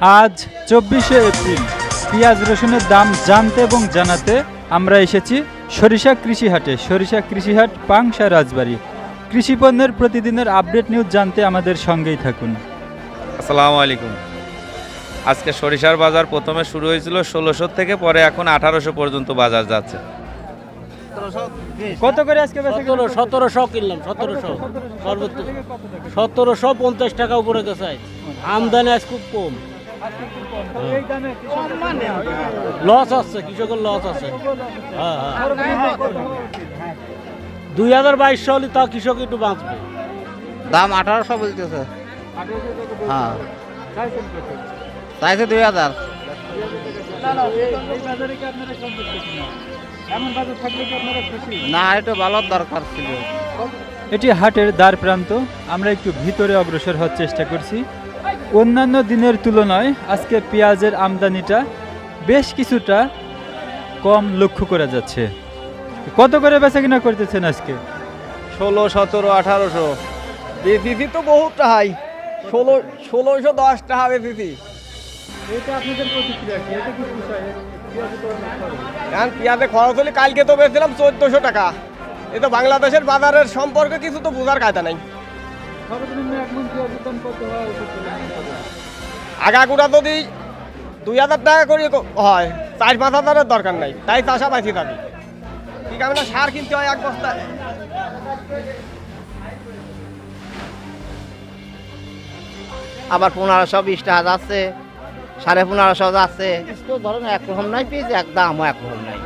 আজ চব্বিশে এপ্রিল। পেঁয়াজ রসুনের দাম জানতে এবং জানাতে আমরা এসেছি সরিষা কৃষি হাটে সরিষা কৃষি হাট পাংশা রাজবাড়ি। কৃষি পণ্যের প্রতিদিনের আপডেট নিউজ জানতে আমাদের সঙ্গেই থাকুন। আসসালামু আলাইকুম। আজকে সরিষার বাজার প্রথমে শুরু হয়েছিল ষোলোশো থেকে পরে এখন আঠারোশো পর্যন্ত বাজার যাচ্ছে। কত করে আজকে সতেরো সতেরোশো কিনলাম সতেরোশো। সর্বোচ্চ। সতেরোশো পঞ্চাশ টাকা উপরে গেছে। আমদানি আজ খুব কম। লস আছে কৃষকের লস আছে। হ্যাঁ হ্যাঁ। দুই হাজার বাইশশো হলে তা কৃষক একটু বাঁচবে। দাম আঠারোশো বলতেছে। হ্যাঁ। চাইছে দুই হাজার। না একটু ভালো দরকার ছিল। এটি হাটের দ্বার প্রান্ত। আমরা একটু ভিতরে অগ্রসর হওয়ার চেষ্টা করছি। অন্যান্য দিনের তুলনায় আজকে পেঁয়াজের আমদানিটা বেশ কিছুটা কম লক্ষ্য করা যাচ্ছে। কত করে বেচা কিনা করতেছেন আজকে? ষোলো সতেরো আঠারোশো। বেশিছি তো বহুত টাকাই। ষোলো ষোলোশো দশ টাকা বেশিছি এখন পেঁয়াজে খরচ হলে কালকে তো বেচছিলাম চোদ্দোশো টাকা। এ তো বাংলাদেশের বাজারের সম্পর্কে কিছু তো বোঝার কায়দা নাই। আগাগুড়া যদি দুই হাজার টাকা করে হয় চার পাঁচ হাজারের দরকার নাই তাই চাষা পাইছি দাবি ঠিক আছে সার কিনতে হয় এক বস্তা আবার পনেরোশো বিশ টাকা যাচ্ছে সাড়ে পনেরোশো যাচ্ছে। তো ধরেন একরকম নাই পেয়েছে এক দামও একরকম নাই।